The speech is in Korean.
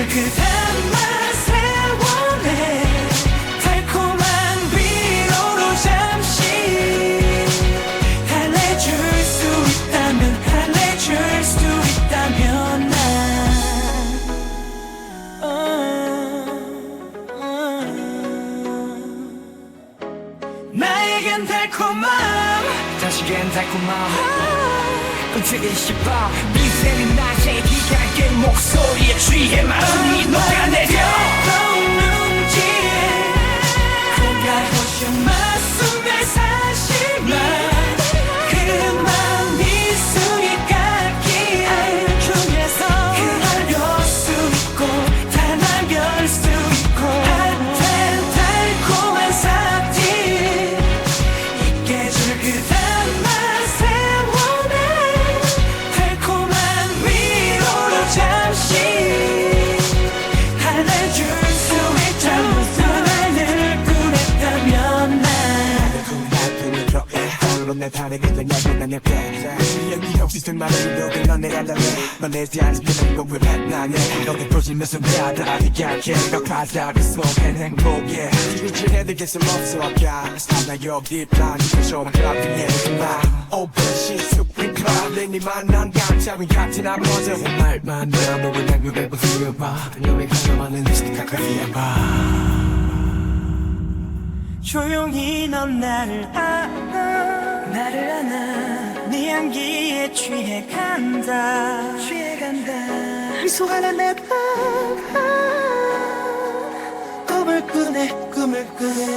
맛에 원해 달콤한 위로로 잠시 달래줄 수 있다면 달래줄 수 있다면 난 어, 어. 나에겐 달콤함. 다시겐 달콤함. 움직이 싶어. 미세는 낮에 기가게 목소리 에 취해 마 내 달에 그냥 야근 난 옆에 시연이 없이 수많은 노래. 넌내 알람에 넌내 자리 피는 곡을 나네 너를 보시면서 나다리 얇게 너 가사를 속엔 행복해. 지루질 해도 개슴 없어 아까 나 여기 plan 쇼만 클럽핑해 그만 오pen shit super club 내니 만 난 감정이 같은 아버지. 말만 내 몸을 난 그걸 보여봐. 너의 가져가는 립스틱 가까이 해봐. 조용히 넌 나를 알아 나를 안아 네 향기에 취해 간다. 취해 간다. 미소 하나 내봐 꿈을 꾸네 꿈을 꾸네